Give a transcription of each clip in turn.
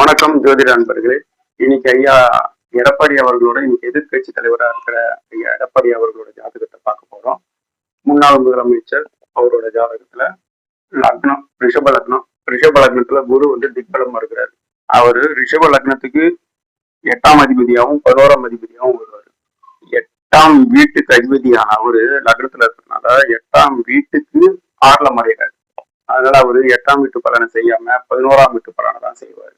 வணக்கம் ஜோதிட நண்பர்களே இன்னைக்கு ஐயா எடப்பாடி அவர்களோட இன்னைக்கு எதிர்க்கட்சி தலைவராக இருக்கிற ஐயா எடப்பாடி அவர்களோட ஜாதகத்தை பார்க்க போறோம். முன்னாள் முதலமைச்சர் அவரோட ஜாதகத்துல லக்னம் ரிஷப லக்னம். ரிஷப லக்னத்துல குரு வந்து திக்பலம் இருக்கிறாரு அவரு ரிஷப லக்னத்துக்கு எட்டாம் அதிபதியாகவும் பதினோராம் அதிபதியாகவும் வருவார். எட்டாம் வீட்டுக்கு அதிபதியான அவரு லக்னத்துல இருக்கிறதுனால எட்டாம் வீட்டுக்கு ஆறுல மறைகிறார். அதனால அவரு எட்டாம் வீட்டு பலனை செய்யாம பதினோராம் வீட்டு பலனை தான் செய்வார்.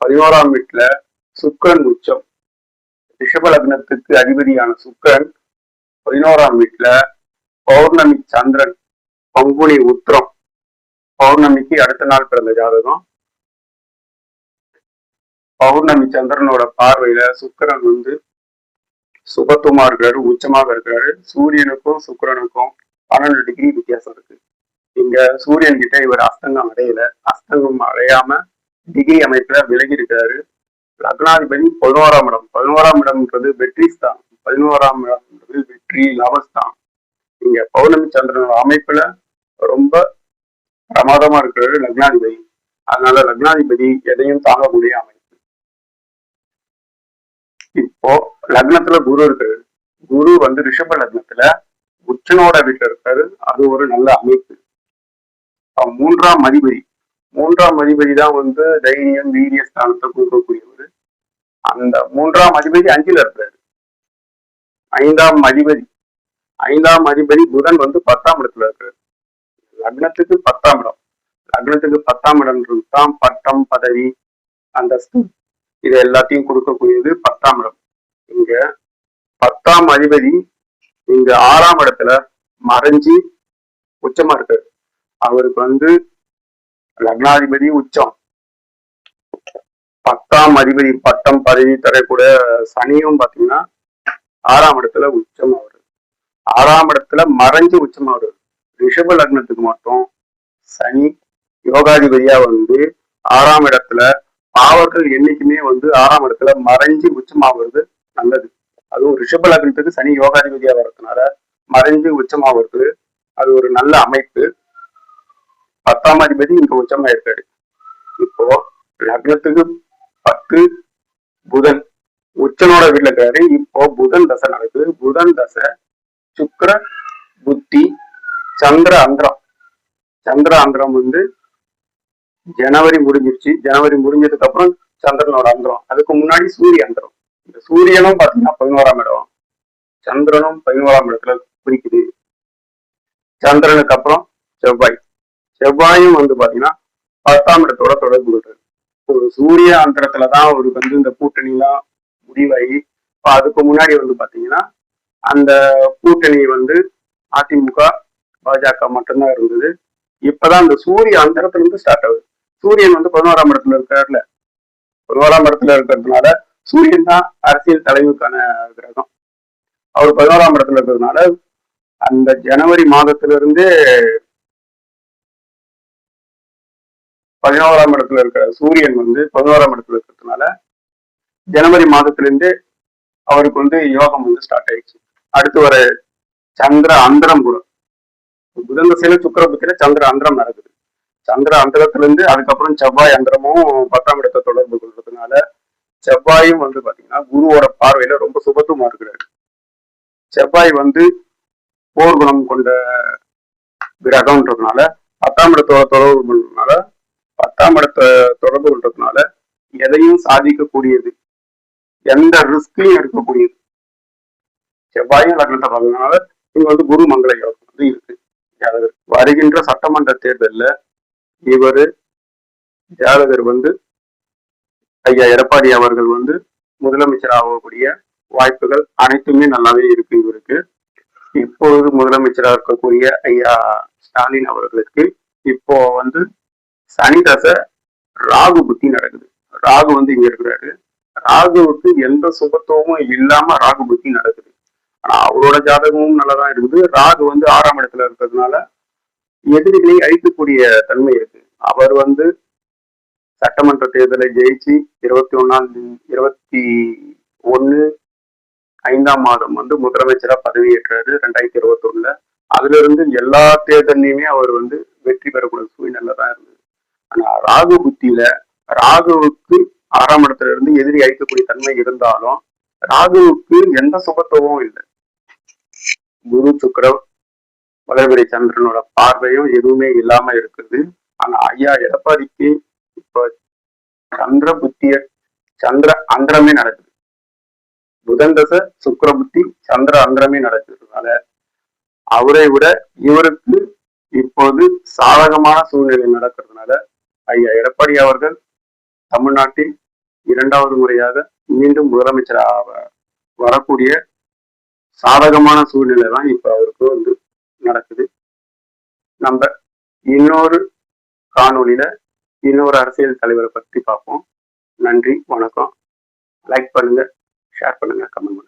பதினோராம் வீட்டுல சுக்கரன் உச்சம். ரிஷப லக்னத்துக்கு அதிபதியான சுக்கரன். பதினோராம் வீட்டுல பௌர்ணமி சந்திரன் பங்குனி உத்திரம். பௌர்ணமிக்கு அடுத்த நாள் பிறந்த ஜாதகம். பௌர்ணமி சந்திரனோட பார்வையில சுக்கிரன் வந்து சுபத்துமா இருக்கிறாரு உச்சமாக இருக்கிறாரு சூரியனுக்கும் சுக்கரனுக்கும் பன்னெண்டு டிகிரி வித்தியாசம் இருக்கு. இங்க சூரியன் கிட்ட இவர் அஸ்தங்கம் அடையல. அஸ்தங்கம் அடையாம டிகிரி அமைப்புல விலகி இருக்கிறாரு லக்னாதிபதி பதினோராம் இடம். பதினோராம் இடம்ன்றது வெற்றி தான் பதினோராம் இடம்ன்றது வெற்றி லவஸ்தான் இங்க பௌர்ணமி சந்திரனோட அமைப்புல ரொம்ப பிரமாதமா இருக்கிறாரு லக்னாதிபதி. அதனால லக்னாதிபதி எதையும் தாங்கக்கூடிய அமைப்பு. இப்போ லக்னத்துல குரு இருக்காரு. குரு வந்து ரிஷப லக்னத்துல உச்சனோட வீட்டுல இருக்காரு. அது ஒரு நல்ல அமைப்பு. மூன்றாம் அதிபதி. மூன்றாம் அதிபதி தான் வந்து தைரியம் வீரிய ஸ்தானத்தை கொடுக்கக்கூடியவர். அந்த மூன்றாம் அதிபதி அஞ்சுல இருக்காரு. ஐந்தாம் அதிபதி. ஐந்தாம் அதிபதி புதன் வந்து பத்தாம் இடத்துல இருக்காரு. லக்னத்துக்கு பத்தாம் இடம். லக்னத்துக்கு பத்தாம் இடம்ன்றது தான் பட்டம் பதவி அந்தஸ்து. இது எல்லாத்தையும் கொடுக்கக்கூடியது பத்தாம் இடம். இங்க பத்தாம் அதிபதி இங்க ஆறாம் இடத்துல மறைஞ்சு உச்சமா இருக்காரு. அவருக்கு வந்து லக்னாதிபதி உச்சம். பத்தாம் அதிபதி பட்டம் பதவி தரக்கூடிய சனியும் பாத்தீங்கன்னா ஆறாம் இடத்துல உச்சம் வருது ஆறாம் இடத்துல மறைஞ்சு உச்சம் வருது ரிஷப லக்னத்துக்கு மட்டும் சனி யோகாதிபதியா வந்து ஆறாம் இடத்துல பாவர்கள் என்னைக்குமே வந்து ஆறாம் இடத்துல மறைஞ்சு உச்சமாகிறது நல்லது. அதுவும் ரிஷப லக்னத்துக்கு சனி யோகாதிபதியா வர்றதுனால மறைஞ்சு உச்சமாகிறது அது ஒரு நல்ல அமைப்பு. பத்தாம் அதிபதி இங்க உச்சமா இருக்காரு. இப்போ லக்னத்துக்கு பத்து புதன் உச்சனோட வீட்டுல இருக்காரு. இப்போ புதன் தசை நடக்குது. புதன் தசை சுக்கர புத்தி சந்திர அந்திரம். சந்திர அந்திரம் வந்து ஜனவரி முடிஞ்சிருச்சு. ஜனவரி முடிஞ்சதுக்கு அப்புறம் சந்திரனோட அந்திரம். அதுக்கு முன்னாடி சூரிய அந்திரம். இந்த சூரியனும் பாத்தீங்கன்னா பதினோராம் இடம். சந்திரனும் பதினோராம் இடத்துல குறிக்குது. சந்திரனுக்கு அப்புறம் செவ்வாய். செவ்வாயும் வந்து பாத்தீங்கன்னா பத்தாம் இடத்தோட தொடர்பு கொள்றது ஒரு சூரிய அந்தரத்துலதான் அவருக்கு வந்து இந்த கூட்டணி எல்லாம் முடிவாகி இப்போ அதுக்கு முன்னாடி வந்து பாத்தீங்கன்னா அந்த கூட்டணி வந்து அதிமுக பாஜக மட்டும்தான் இருந்தது. இப்பதான் அந்த சூரிய அந்தரத்துல இருந்து ஸ்டார்ட் ஆகுது. சூரியன் வந்து பதினோராம் இடத்துல இருக்காருல்ல. பதினோராம் இடத்துல இருக்கிறதுனால சூரியன் தான் அரசியல் தலைவுக்கான கிரகம். அவர் பதினோராம் இடத்துல இருக்கிறதுனால அந்த ஜனவரி மாதத்துல பதினோராம் இடத்துல இருக்கிற சூரியன் வந்து பதினோராம் இடத்துல இருக்கிறதுனால ஜனவரி மாதத்திலிருந்து அவருக்கு வந்து யோகம் வந்து ஸ்டார்ட் ஆயிடுச்சு. அடுத்து வர சந்திர அந்தரம் குரு புதன் தசையில சுக்கர புத்திர சந்திர அந்தரம் நடக்குது. சந்திர அந்தரத்திலிருந்து அதுக்கப்புறம் செவ்வாய் அந்தரமும் பத்தாம் இடத்தை தொடர்பு கொள்றதுனால செவ்வாயும் வந்து பாத்தீங்கன்னா குருவோட பார்வையில ரொம்ப சுபத்துவமா இருக்கிறாரு. செவ்வாய் வந்து போர் குணம் கொண்ட கிரகம்ன்றதுனால பத்தாம் இடத்தோட தொடர்பு கொள்றதுனால பத்தாம் இடத்தை தொடர்பு கொள்றதுனால எதையும் சாதிக்கக்கூடியது எந்த ரிஸ்கையும் எடுக்கக்கூடியது. செவ்வாயும் லக்னத்தை பார்க்கறதுனால இங்க வந்து குரு மங்கள யோகம் வந்து இருக்கு. ஜாதகர் வருகின்ற சட்டமன்ற தேர்தல்ல இவர் ஜாதகர் வந்து ஐயா எடப்பாடி அவர்கள் வந்து முதலமைச்சர் ஆகக்கூடிய வாய்ப்புகள் அனைத்துமே நல்லாவே இருக்கு இவருக்கு. இப்பொழுது முதலமைச்சராக இருக்கக்கூடிய ஐயா ஸ்டாலின் அவர்களுக்கு இப்போ வந்து சனி தசை ராகு புத்தி நடக்குது. ராகு வந்து இங்க இருக்கிறாரு. ராகுவுக்கு எந்த சுபத்துவமும் இல்லாம ராகு புத்தி நடக்குது. ஆனா அவரோட ஜாதகமும் நல்லதான் இருக்குது. ராகு வந்து ஆறாம் இடத்துல இருக்கிறதுனால எதிரிகளை அழிக்கக்கூடிய தன்மை இருக்கு. அவர் வந்து சட்டமன்ற தேர்தலை ஜெயிச்சு இருபத்தி ஒன்னாம் இருபத்தி ஒன்னு ஐந்தாம் மாதம் வந்து முதலமைச்சரா பதவியேற்றாரு ரெண்டாயிரத்தி இருபத்தி ஒண்ணுல அதுல இருந்து எல்லா தேர்தலையுமே அவர் வந்து வெற்றி பெறக்கூடிய சூழ்நிலை தான் இருந்தது. ஆனா ராகு புத்தியில ராகுவுக்கு ஆறாம் இடத்துல இருந்து எதிரி அழிக்கக்கூடிய தன்மை இருந்தாலும் ராகுவுக்கு எந்த சுபத்துவமும் இல்லை. குரு சுக்கரம் வளர்பிறை சந்திரனோட பார்வையும் எதுவுமே இல்லாம இருக்குது. ஆனா ஐயா எடப்பாடிக்கு இப்ப சந்திர புத்திய சந்திர அந்தரமே நடக்குது. புதன் தசை புத்தி சந்திர அந்தரமே நடக்குதுனால அவரை விட இவருக்கு இப்போது சாதகமான சூழ்நிலை நடக்கிறதுனால ஐயா எடப்பாடி அவர்கள் தமிழ்நாட்டில் இரண்டாவது முறையாக மீண்டும் முதலமைச்சராக வரக்கூடிய சாதகமான சூழ்நிலை தான் இப்போ அவருக்கு வந்து நடக்குது. நம்ம இன்னொரு காணொளியில இன்னொரு அரசியல் தலைவரை பற்றி பார்ப்போம். நன்றி வணக்கம். லைக் பண்ணுங்க ஷேர் பண்ணுங்க கமெண்ட் பண்ணுங்க.